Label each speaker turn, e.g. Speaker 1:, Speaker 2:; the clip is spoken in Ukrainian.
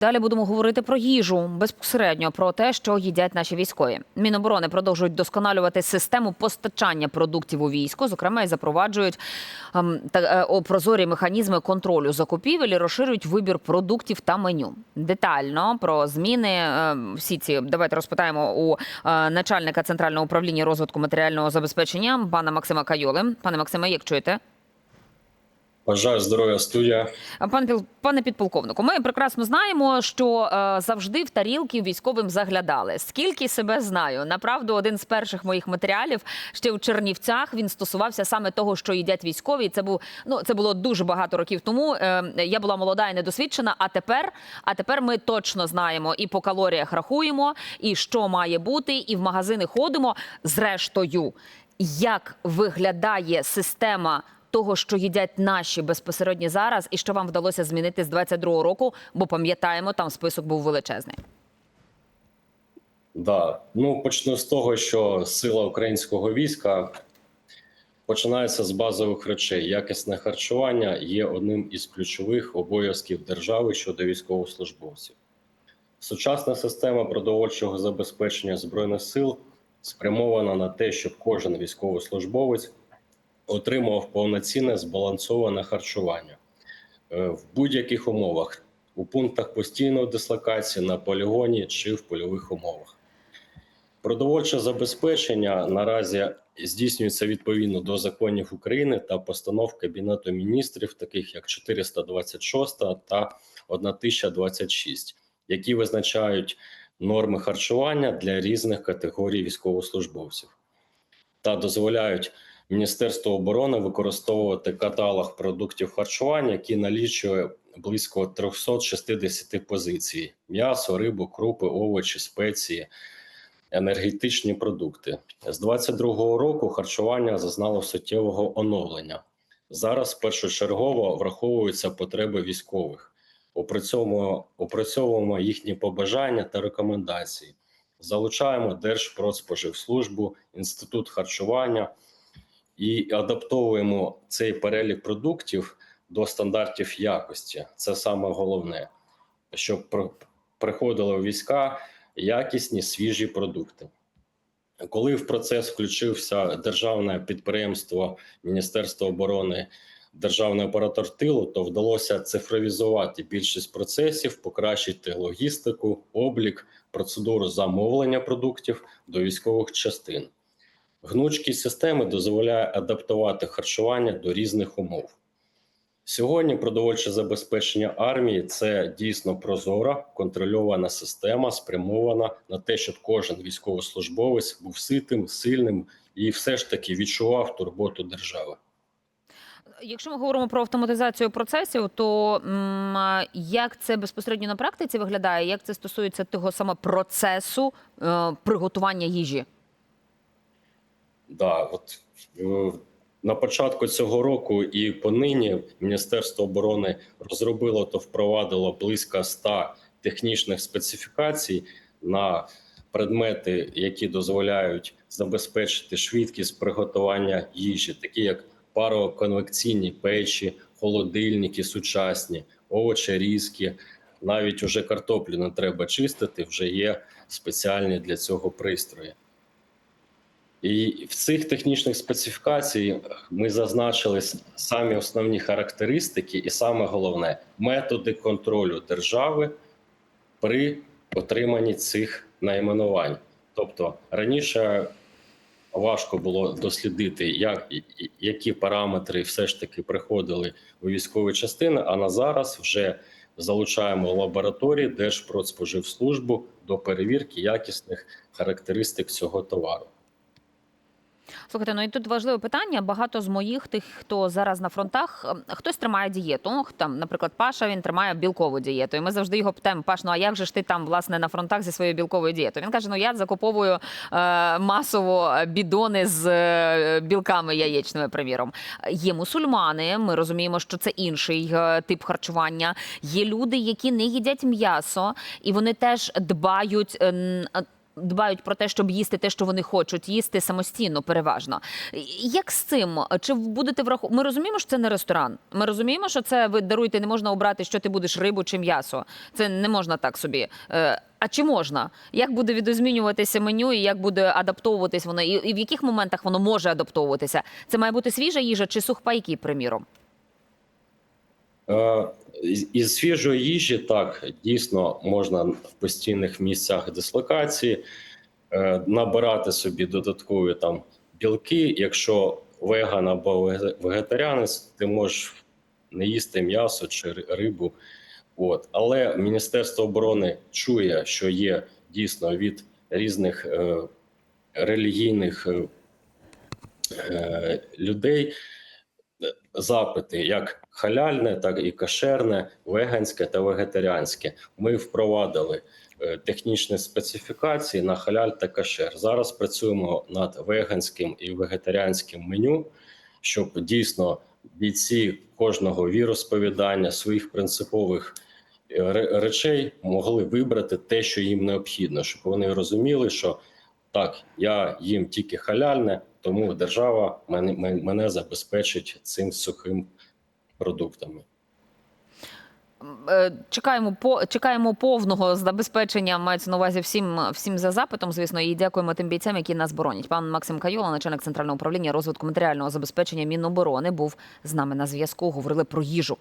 Speaker 1: Далі будемо говорити про їжу безпосередньо про те, що їдять наші військові. Міноборони продовжують досконалювати систему постачання продуктів у військо. Зокрема, і запроваджують ем, та е, прозорі механізми контролю закупівель і розширюють вибір продуктів та меню. Детально про зміни е, всі ці давайте розпитаємо у е, начальника центрального управління розвитку матеріального забезпечення пана Максима Кайоли. Пане Максиме, як чуєте?
Speaker 2: Бажаю здоров'я, студія.
Speaker 1: А, Пане підполковнику, ми прекрасно знаємо, що е, завжди в тарілки військовим заглядали. Скільки себе знаю, направду один з перших моїх матеріалів ще в Чернівцях він стосувався саме того, що їдять військові. Це був ну це було дуже багато років тому. Е, я була молода і недосвідчена. А тепер, а тепер ми точно знаємо і по калоріях рахуємо, і що має бути, і в магазини ходимо. Зрештою, як виглядає система того, що їдять наші безпосередньо зараз, і що вам вдалося змінити з 22-го року, бо пам'ятаємо, там список був величезний.
Speaker 2: Да. Ну, почну з того, що сила українського війська починається з базових речей. Якісне харчування є одним із ключових обов'язків держави щодо військовослужбовців. Сучасна система продовольчого забезпечення збройних сил спрямована на те, щоб кожен військовослужбовець отримував повноцінне збалансоване харчування е, в будь-яких умовах у пунктах постійної дислокації на полігоні чи в польових умовах. Продовольче забезпечення наразі здійснюється відповідно до законів України та постанов Кабінету міністрів, таких як 426 та 1026, які визначають норми харчування для різних категорій військовослужбовців та дозволяють Міністерству оборони використовувати каталог продуктів харчування, який налічує близько 360 позицій: м'ясо, рибу, крупи, овочі, спеції, енергетичні продукти. З 22-го року харчування зазнало суттєвого оновлення. Зараз першочергово враховуються потреби військових. Опрацьовуємо, опрацьовуємо їхні побажання та рекомендації. Залучаємо Держпродспоживслужбу, інститут харчування і адаптовуємо цей перелік продуктів до стандартів якості. Це саме головне, щоб приходили у війська якісні свіжі продукти. Коли в процес включився державне підприємство Міністерства оборони, державний оператор тилу, то вдалося цифровізувати більшість процесів, покращити логістику, облік, процедуру замовлення продуктів до військових частин. Гнучкість системи дозволяє адаптувати харчування до різних умов. Сьогодні продовольче забезпечення армії це дійсно прозора, контрольована система, спрямована на те, щоб кожен військовослужбовець був ситим, сильним і все ж таки відчував турботу держави.
Speaker 1: Якщо ми говоримо про автоматизацію процесів, то м, як це безпосередньо на практиці виглядає? Як це стосується того саме процесу е, приготування їжі?
Speaker 2: Да, от е, на початку цього року і понині Міністерство оборони розробило та впровадило близько 100 технічних специфікацій на предмети, які дозволяють забезпечити швидкість приготування їжі, такі як пароконвекційні печі, холодильники сучасні, овочерізки. Навіть уже картоплю не треба чистити, вже є спеціальні для цього пристрої. І в цих технічних специфікацій ми зазначили самі основні характеристики, і саме головне методи контролю держави при отриманні цих найменувань. Тобто раніше важко було дослідити, як які параметри все ж таки приходили у військові частини. А на зараз вже залучаємо лабораторії Держпродспоживслужбу до перевірки якісних характеристик цього товару.
Speaker 1: Слухайте, ну і тут важливе питання. Багато з моїх тих, хто зараз на фронтах, ем, хтось тримає дієту. Там, наприклад, Паша він тримає білкову дієту. І ми завжди його питаємо: Паш, ну а як же ж ти там власне на фронтах зі своєю білковою дієтою? Він каже: Ну я закуповую е, масово бідони з е, білками яєчними, приміром. Є мусульмани. Ми розуміємо, що це інший е, тип харчування. Є люди, які не їдять м'ясо, і вони теж дбають. е, дбають про те, щоб їсти те, що вони хочуть їсти самостійно, переважно. Як з цим? Чи будете враховувати? Ми розуміємо, що це не ресторан. Ми розуміємо, що це ви даруйте, не можна обрати, що ти будеш рибу чи м'ясо. Це не можна так собі. Е, А чи можна? Як буде відозмінюватися меню, і як буде адаптовуватись воно, і, і в яких моментах воно може адаптовуватися? Це має бути свіжа їжа чи сухпайки, приміром?
Speaker 2: Е, із- свіжої їжі так дійсно можна в постійних місцях дислокації е, набирати собі додаткові там білки. Якщо веган або веге- вегетаріанець, ти можеш не їсти м'ясо чи рибу. От. Але Міністерство оборони чує, що є дійсно від різних е, релігійних е, е, людей запити як халяльне, так і кошерне, веганське та вегетаріанське. Ми впровадили е, технічні специфікації на халяль та кошер. Зараз працюємо над веганським і вегетаріанським меню, щоб дійсно бійці кожного віросповідання своїх принципових е, речей могли вибрати те, що їм необхідно, щоб вони розуміли, що так, я їм тільки халяльне, тому держава мене, мене забезпечить цим сухим продуктами.
Speaker 1: Е, Чекаємо по чекаємо повного забезпечення. Мається на увазі всім всім за запитом. Звісно, і дякуємо тим бійцям, які нас боронять. Пан Максим Кайола, начальник центрального управління розвитку матеріального забезпечення Міноборони, був з нами на зв'язку. Говорили про їжу.